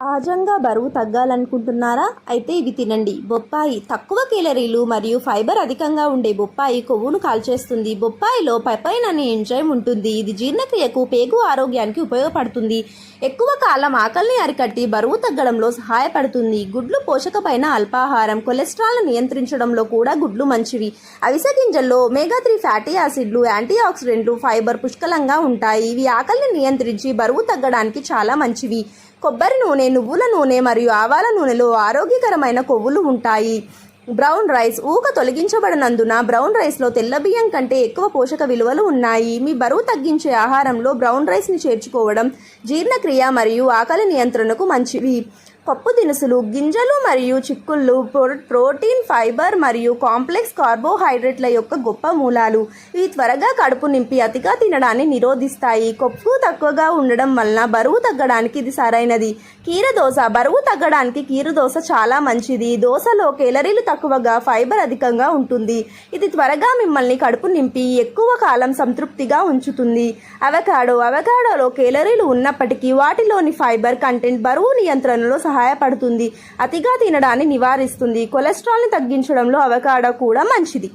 సహజంగా బరువు తగ్గాలనుకుంటున్నారా? అయితే ఇవి తినండి. బొప్పాయి తక్కువ కేలరీలు మరియు ఫైబర్ అధికంగా ఉండే బొప్పాయి కొవ్వును కాల్చేస్తుంది. బొప్పాయిలో పెపైన్ అనే ఎంజైమ్ ఉంటుంది. ఇది జీర్ణక్రియకు పేగు ఆరోగ్యానికి ఉపయోగపడుతుంది. ఎక్కువ కాలం ఆకలిని అరికట్టి బరువు తగ్గడంలో సహాయపడుతుంది. గుడ్లు పోషకపైన అల్పాహారం కొలెస్ట్రాల్ను నియంత్రించడంలో కూడా గుడ్లు మంచివి. అవిసె గింజల్లో ఒమేగా త్రీ ఫ్యాటీ యాసిడ్లు యాంటీ ఆక్సిడెంట్లు ఫైబర్ పుష్కలంగా ఉంటాయి. ఇవి ఆకలిని నియంత్రించి బరువు తగ్గడానికి చాలా మంచివి. కొబ్బరి నూనె నువ్వుల నూనె మరియు ఆవాల నూనెలో ఆరోగ్యకరమైన కొవ్వులు ఉంటాయి. బ్రౌన్ రైస్ ఊక తొలగించబడినందున బ్రౌన్ రైస్లో తెల్ల బియ్యం కంటే ఎక్కువ పోషక విలువలు ఉన్నాయి. మీ బరువు తగ్గించే ఆహారంలో బ్రౌన్ రైస్ని చేర్చుకోవడం జీర్ణక్రియ మరియు ఆకలి నియంత్రణకు మంచివి పప్పు దినుసులు గింజలు మరియు చిక్కుళ్ళు ప్రో- ప్రోటీన్ ఫైబర్ మరియు కాంప్లెక్స్ కార్బోహైడ్రేట్ల యొక్క గొప్ప మూలాలు. ఇవి త్వరగా కడుపు నింపి అతిగా తినడాన్ని నిరోధిస్తాయి. కొప్పు తక్కువగా ఉండడం వలన బరువు తగ్గడానికి ఇది సరైనది. కీర దోశ బరువు తగ్గడానికి కీర దోశ చాలా మంచిది. దోశలో కేలరీలు తక్కువగా ఫైబర్ అధికంగా ఉంటుంది. ఇది త్వరగా మిమ్మల్ని కడుపు నింపి ఎక్కువ కాలం సంతృప్తిగా ఉంచుతుంది. అవకాడో అవకాడోలో కేలరీలు ఉన్నప్పటికీ వాటిలోని ఫైబర్ కంటెంట్ బరువు నియంత్రణలో సహాయపడుతుంది. అతిగా తినడాన్ని నివారిస్తుంది. కొలెస్ట్రాల్ని తగ్గించడంలో అవకాడో కూడా మంచిది.